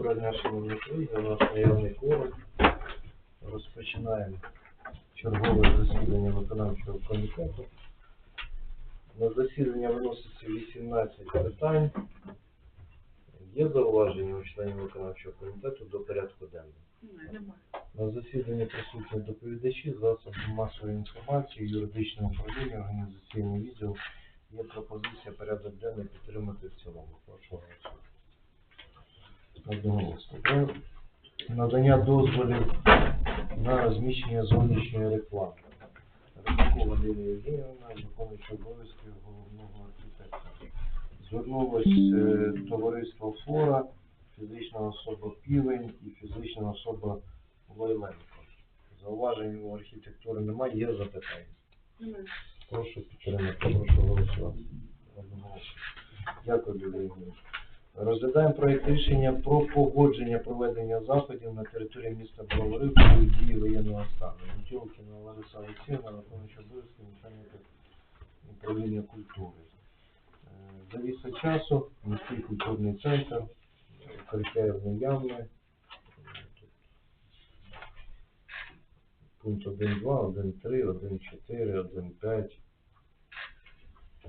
Доброго дня, шановні колеги, у нас наявний кворум. Розпочинаємо чергове засідання виконавчого комітету. На засідання виноситься 18 питань. Є зауваження у членів виконавчого комітету до порядку денного. На засіданні присутні доповідачі, засоби масової інформації, юридичне управління, організаційний відділ. Є пропозиція порядок денний підтримати в цілому. Прошу голосувати. Одноголосно. Про надання дозволів на розміщення зовнішньої реклами. Рибакова Валерія Євгенівна, виконуючий обов'язки головного архітектора. Звернулось е, товариство Флора, фізична особа Півень і фізична особа Войленко. Зауважень у архітектури немає, є запитання. Немає. Прошу підтримати, прошу голосувати. Дякую, Юлія Ігорівна. Розглядаємо проєкт рішення про погодження проведення заходів на території міста Бровари період дії воєнного стану. Мітілкіна Лариса Олексіївна, виконуюча обов'язки начальника управління культури. Е, Завіса часу, міський культурний центр, укриття явне. Е, Пункт 1.2, 1.3, 1.4, 1.5.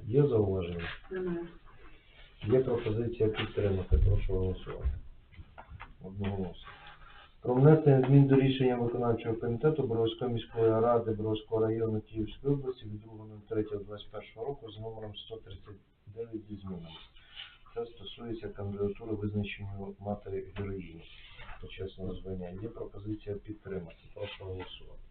Є зауваження? Немає. Є пропозиція підтримати, прошу голосувати. Одноголосно. Про внесення змін до рішення виконавчого комітету Боровської міської ради Боровського району Київської області від 2.03.21 року з номером 139 зі змінами. Це стосується кандидатури визначенню матері героїні почесного звання. Є пропозиція підтримати. Прошу голосувати.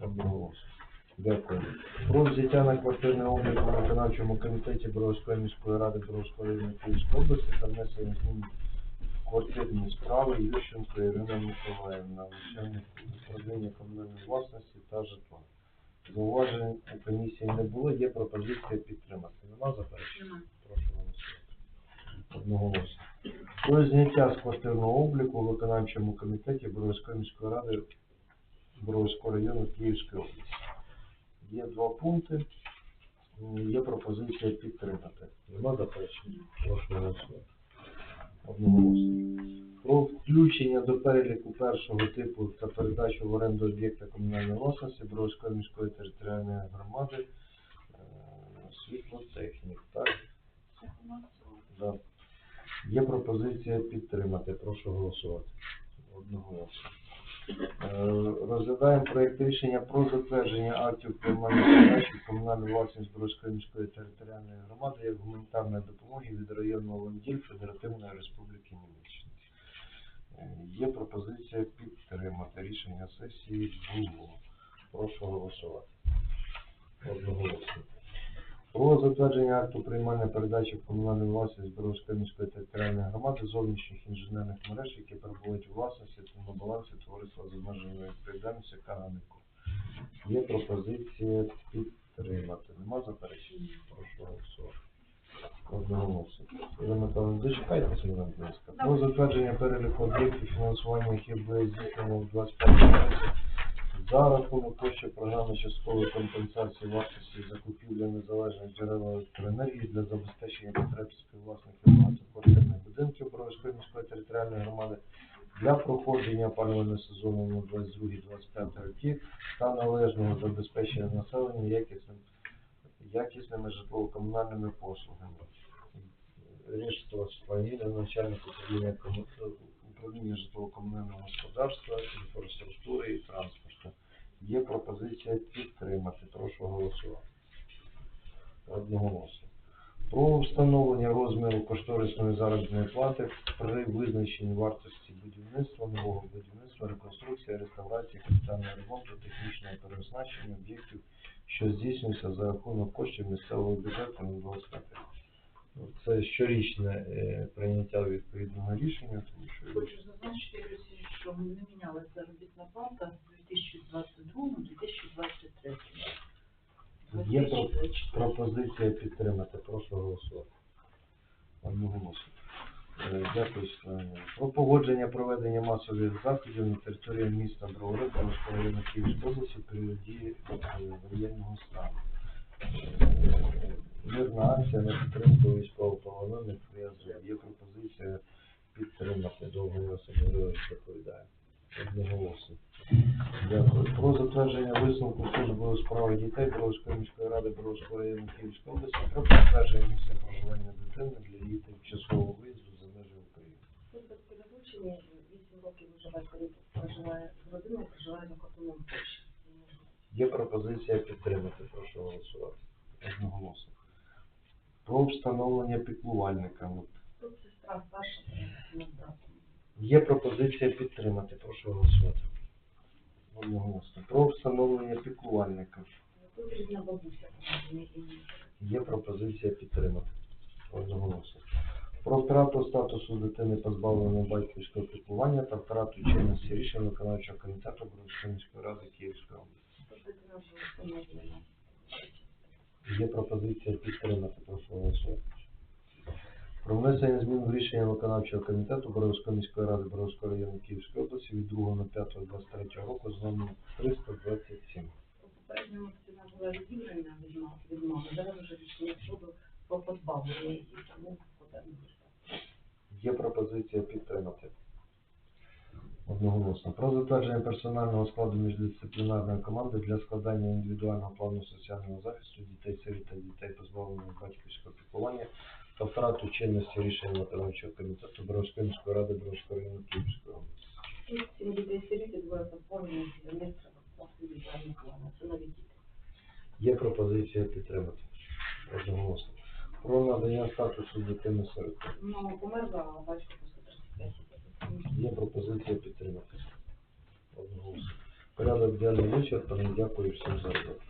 Одноголосно. Дякую. Про взяття на квартирний облік у виконавчому комітеті Боровської міської ради Боровського району Київської області та внесення змін квартирні справи Ющенко Ірина Миколаївна, начальник управління комунальної власності та житла. Зауважень у комісії не було, є пропозиція підтримати. Нема заперечень? Прошу голосувати. Одноголосно. Про зняття з квартирного обліку у виконавчому комітеті Боровської міської ради Боровського району Київської області. Є два пункти. Є пропозиція підтримати. Нема заперечень? Прошу голосувати. Про включення до переліку першого типу та передачу в оренду об'єкта комунальної власності Боровської міської територіальної громади е, світлотехнік. Так? Да. Є пропозиція підтримати. Прошу голосувати. Одноголосно. Розглядаємо проєкт рішення про затвердження актів про передачі комунальної власність Боровської міської територіальної громади як гуманітарної допомоги від районного Ланділь Федеративної Республіки Німеччини. Е, Є пропозиція підтримати. Рішення сесії було. Прошу голосувати. Одноголосно. Про затвердження акту приймання передачі в комунальну власність Боровської міської територіальної громади зовнішніх інженерних мереж, які перебувають у власності та на балансі товариства з обмеженою відповідальністю Каранику. Є пропозиція підтримати. Нема заперечень? Прошу голосувати. Одноголосно. Ірина Михайловна, дочекайтеся мене, будь ласка. Про затвердження переліку об'єктів фінансування, які були здійснено в 25 році за рахунок коштів програми часткової компенсації вартості закупівлі незалежних джерел електроенергії для забезпечення потреб співвласників багатоквартирних будинків Боровської міської територіальної громади для проходження опалювального сезону на 22-25 роки та належного забезпечення населення якісним, якісними житлово-комунальними послугами. Рештова Свагіля, начальник управління, управління житлово-комунального господарства, інфраструктури і транспорту. Є пропозиція підтримати. Прошу голосувати. Одноголосно. Про встановлення розміру кошторисної заробітної плати при визначенні вартості будівництва, нового будівництва, реконструкції, реставрації, капітального ремонту, технічного переоснащення об'єктів, що здійснюється за рахунок коштів місцевого бюджету на 25 рік. Це щорічне е, прийняття відповідного рішення, тому що Хочу зазначити, Юрій що не мінялася заробітна плата в 2022-2023. Є пропозиція підтримати. Прошу голосувати. Одноголосно. Е, Дякую. Про погодження проведення масових заходів на території міста Бровари та району Київської області в е, воєнного стану. Мирна акція на підтримку військовополонених в'язнів. Є пропозиція підтримати. Довгий Василь Григорович доповідає. Одноголосно. Дякую. Про затвердження висновку служби у справах дітей Бровської міської ради Бровського району Київської області про підтвердження місця проживання дитини для її тимчасового виїзду за межі України. Тут без 8 років перед проживає з родиною, проживає за кордоном Польщі. Є пропозиція підтримати. Прошу голосувати. Одноголосно. Про встановлення піклувальника. Тут сестра старша. Є пропозиція підтримати. Прошу голосувати. Одноголосно. Про встановлення і Є пропозиція підтримати. Одноголосно. Про втрату статусу дитини позбавленої батьківського піклування та втрату чинності рішень виконавчого комітету міської ради Київської області. тут дитина вже встановлена. Є пропозиція підтримати. Прошу голосувати. Про внесення змін в рішення виконавчого комітету Боровської міської ради Боровського району Київської області від 2.05.23 року з номером 327. У попередньому ціна була відібрана від ма- від мами, зараз вже рішення суду про позбавлення її, тому. Є пропозиція підтримати. Одноголосно. Про затвердження персонального складу міждисциплінарної команди для складання індивідуального плану соціального захисту дітей сиріт та дітей позбавлених батьківського піклування та втрату чинності рішення виконавчого комітету Боровської міської ради Боровського району Київської області. Сім дітей сиріти, двоє. Це нові діти. Є пропозиція підтримати. Одноголосно. Про надання статусу дитини сироти. Мама померла, батько після 35 Є пропозиція підтримати. Одноголосно. Порядок денний там Дякую всім за роботу.